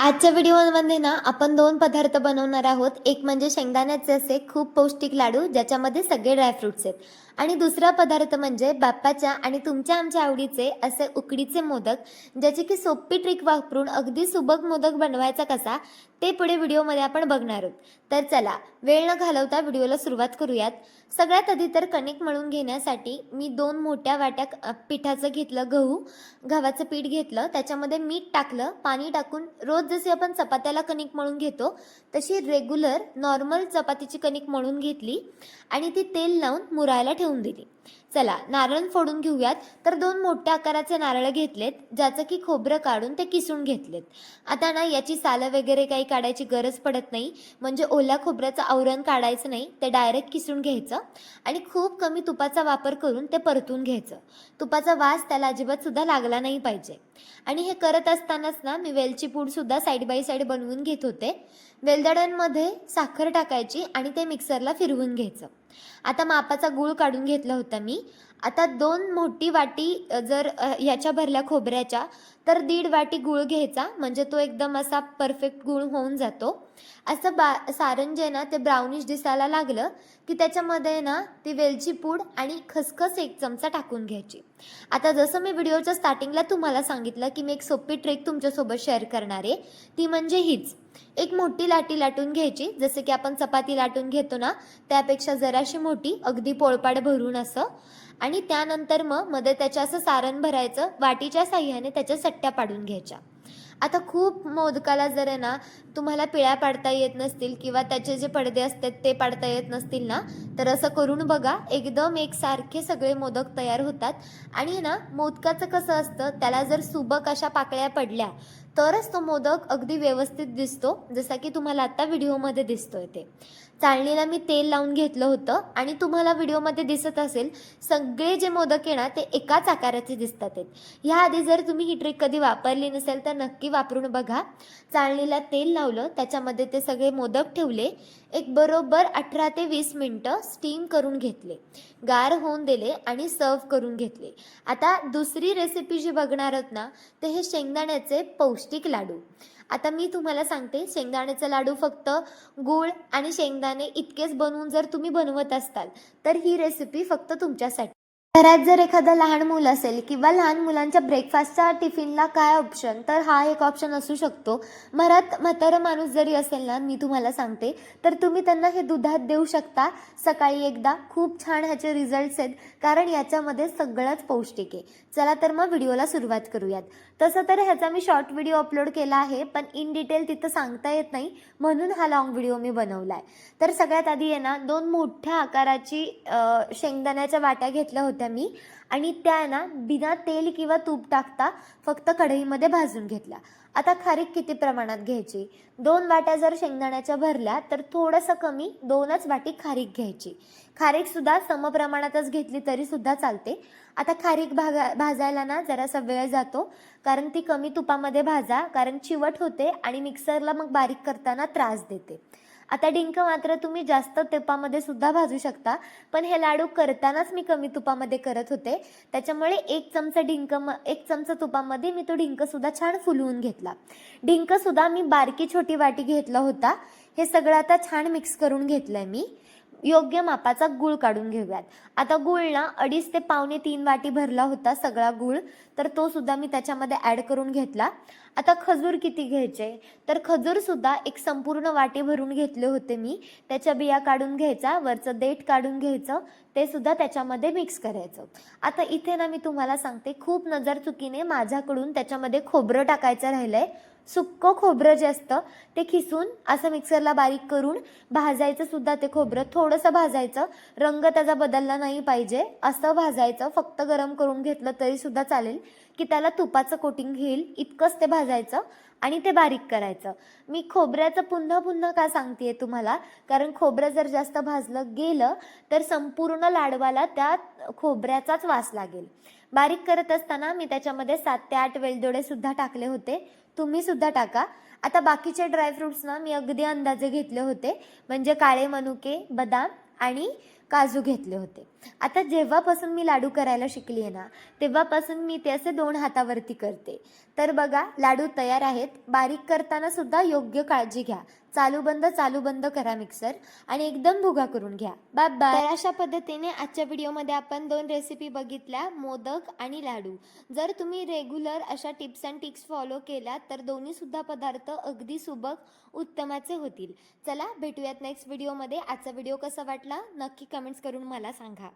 आजच्या व्हिडिओमध्ये ना आपण दोन पदार्थ बनवणार आहोत. एक म्हणजे शेंगदाण्याचे असे खूप पौष्टिक लाडू ज्याच्यामध्ये सगळे ड्रायफ्रुट्स आहेत. आणि दुसरा पदार्थ म्हणजे बाप्पाच्या आणि तुमच्या आमच्या आवडीचे असे उकडीचे मोदक ज्याची की सोपी ट्रिक वापरून अगदी सुबक मोदक बनवायचा कसा? ते पुढे व्हिडिओमध्ये आपण बघणार आहोत. तर चला वेळ न घालवता व्हिडिओला सुरुवात करूयात. सगळ्यात आधी तर कणिक मळून घेण्यासाठी मी दोन मोठ्या वाट्या पिठाचं घेतलं गहू. गव्हाचं पीठ घेतलं त्याच्यामध्ये मीठ टाकलं पाणी टाकून रोज जसे आपण चपात्याला कणिक मळून घेतो तशी रेग्युलर नॉर्मल चपातीची कणिक मळून घेतली आणि ती तेल लावून मुरायला ठेवून दिली. चला नारळ फोडून घेऊयात. तर दोन मोठ्या आकाराचे नारळ घेतलेत ज्याचं की खोबरं काढून ते किसून घेतलेत. आता ना याची सालं वगैरे काही काढायची गरज पडत नाही. म्हणजे ओल्या खोबऱ्याचं आवरण काढायचं नाही ते डायरेक्ट किसून घ्यायचं. आणि खूप कमी तुपाचा वापर करून ते परतून घ्यायचं. तुपाचा वास त्याला अजिबात सुद्धा लागला नाही पाहिजे. आणि हे करत असतानाच ना मी वेलची पूड सुद्धा साईड बाय साईड बनवून घेत होते. वेलदड्यांमध्ये साखर टाकायची आणि ते मिक्सरला फिरवून घ्यायचं. आता मापाचा गूळ काढून घेतला होता मी. आता दोन मोठी वाटी जर ह्याच्या भरल्या खोबऱ्याच्या तर दीड वाटी गूळ घ्यायचा. म्हणजे तो एकदम असा परफेक्ट गूळ होऊन जातो. असं बा सारण जे आहे ना ते ब्राउनिश दिसायला लागलं की त्याच्यामध्ये ना ती वेलची पूड आणि खसखस एक चमचा टाकून घ्यायची. आता जसं मी व्हिडिओच्या स्टार्टिंगला तुम्हाला सांगितलं की मी एक सोपी ट्रिक तुमच्यासोबत शेअर करणार आहे. ती म्हणजे हीच. एक मोठी लाटी लाटून घ्यायची. जसं की आपण चपाती लाटून घेतो ना त्यापेक्षा जराशी मोठी अगदी पोळपाड भरून असं. आणि त्यानंतर मग मध्ये त्याच्या असं सारण भरायचं वाटीच्या साह्याने त्याच्या सट्ट्या पाडून घ्यायच्या. आता खूप मोदकाला जर आहे ना तुम्हाला पिळ्या पाडता येत नसतील किंवा त्याचे जे पडदे असतात ते पाडता येत नसतील ना तर असं करून बघा. एकदम एकसारखे सगळे मोदक तयार होतात. आणि ना मोदकाचं कसं असतं त्याला जर सुबक अशा पाकळ्या पडल्या तरच तो मोदक अगदी व्यवस्थित दिसतो जसा की तुम्हाला आता व्हिडिओमध्ये दिसतोय ते. चाळणीला मी तेल लावून घेतलं होतं आणि तुम्हाला व्हिडिओमध्ये दिसत असेल सगळे जे मोदक आहे ना ते एकाच आकाराचे दिसतात आहेत. ह्याआधी जर तुम्ही ही ट्रिक कधी वापरली नसेल तर नक्की वापरून बघा. चाळणीला तेल लावलं त्याच्यामध्ये ते सगळे मोदक ठेवले एक बरोबर अठरा ते वीस मिनटं स्टीम करून घेतले. गार होऊन दिले आणि सर्व करून घेतले. आता दुसरी रेसिपी जी बघणार आहोत ना ते हे शेंगदाण्याचे पौष पौष्टिक लाडू. आता मी तुम्हाला सांगते शेंगदाण्याचं लाडू फक्त गूळ आणि शेंगदाणे इतकेच बनवून जर तुम्ही बनवत असाल तर ही रेसिपी फक्त तुमच्यासाठी. घरात जर एखादं लहान मूल असेल किंवा लहान मुलांच्या ब्रेकफास्टच्या टिफिनला काय ऑप्शन तर हा एक ऑप्शन असू शकतो. घरात म्हातारा माणूस जरी असेल ना मी तुम्हाला सांगते तर तुम्ही त्यांना हे दुधात देऊ शकता. सकाळी एकदा खूप छान ह्याचे रिझल्ट्स आहेत कारण याच्यामध्ये सगळंच पौष्टिक आहे. चला तर मग व्हिडिओला सुरुवात करूयात. तसं तर ह्याचा मी शॉर्ट व्हिडिओ अपलोड केला आहे पण इन डिटेल तिथं सांगता येत नाही म्हणून हा लॉंग व्हिडिओ मी बनवला आहे तर सगळ्यात आधी आहे ना दोन मोठ्या आकाराची शेंगदाण्याच्या वाट्या घेतल्या होत्या मी आणि त्या ना बिना तेल किंवा तूप टाकता फक्त कढईमध्ये भाजून घेतल्या आता खारीक किती प्रमाणात घ्यायची? दोन वाट्या जर शेंगदाण्याच्या भरल्या तर थोडंसं कमी दोनच वाटी खारीक घ्यायची. खारीकसुद्धा समप्रमाणातच घेतली तरी सुद्धा चालते. आता खारीक भागा भाजायला ना जरासा वेळ जातो कारण ती कमी तुपामध्ये भाजा कारण चिवट होते आणि मिक्सरला मग बारीक करताना त्रास देते. आता डिंक मात्र तुम्ही जास्त तुपामध्ये सुद्धा भाजू शकता पण हे लाडू करतानाच मी कमी तुपामध्ये करत होते. त्याच्यामुळे एक चमचा डिंक म एक चमचा तुपामध्ये मी तो डिंक सुद्धा छान फुलवून घेतला. डिंक सुद्धा मी बारकी छोटी वाटी घेतला होता. हे सगळं आता छान मिक्स करून घेतलंय मी. योग्य मापाचा गूळ काढून घेऊयात. आता गूळ ना अडीच ते पावणे तीन वाटी भरला होता सगळा गूळ तर तो सुद्धा मी त्याच्यामध्ये ॲड करून घेतला. आता खजूर किती घ्यायचे? तर खजूरसुद्धा एक संपूर्ण वाटी भरून घेतले होते मी. त्याच्या बिया काढून घ्यायचा वरचं देठ काढून घ्यायचं ते सुद्धा त्याच्यामध्ये मिक्स करायचं. आता इथे ना मी तुम्हाला सांगते खूप नजर चुकीने माझ्याकडून त्याच्यामध्ये खोबरं टाकायचं राहिलंय. सुक्कं खोबरं जे असतं ते खिसून असं मिक्सरला बारीक करून भाजायचं सुद्धा ते खोबरं. थोडंसं भाजायचं रंग त्याचा बदलला नाही पाहिजे. असं भाजायचं फक्त गरम करून घेतलं तरी सुद्धा चालेल. की त्याला तुपाचं कोटिंग घेईल इतकंच ते भाजायचं आणि ते बारीक करायचं. मी खोबऱ्याचं पुन्हा पुन्हा का सांगते तुम्हाला? कारण खोबरं जर जास्त भाजलं गेलं तर संपूर्ण लाडवाला त्या खोबऱ्याचाच वास लागेल. बारीक करत असताना मी त्याच्यामध्ये सात ते आठ वेलदोडे सुद्धा टाकले होते. तुम्ही सुद्धा टाका. आता बाकीचे ड्रायफ्रुट्स ना मी अगदी अंदाजे घेतले होते. म्हणजे काळे मनुके बदाम आणि काजू घेतले होते. आता जेव्हापासून मी लाडू करायला शिकली आहे ना तेव्हापासून मी ते असे दोन हातावरती करते. तर बघा लाडू तयार आहेत. बारीक करताना सुद्धा योग्य काळजी घ्या. चालू बंद चालू बंद करा मिक्सर आणि एकदम भुगा करून घ्या. Bye bye. अशा पद्धतीने आजच्या व्हिडिओमध्ये आपण दोन रेसिपी बघितल्या मोदक आणि लाडू. जर तुम्ही रेग्युलर अशा टिप्स अँड टिक्स फॉलो केल्या तर दोन्हीसुद्धा पदार्थ अगदी सुबक उत्तमाचे होतील. चला भेटूयात नेक्स्ट व्हिडिओमध्ये आजचा व्हिडिओ कसा वाटला? नक्की कमेंट्स करून मला सांगा.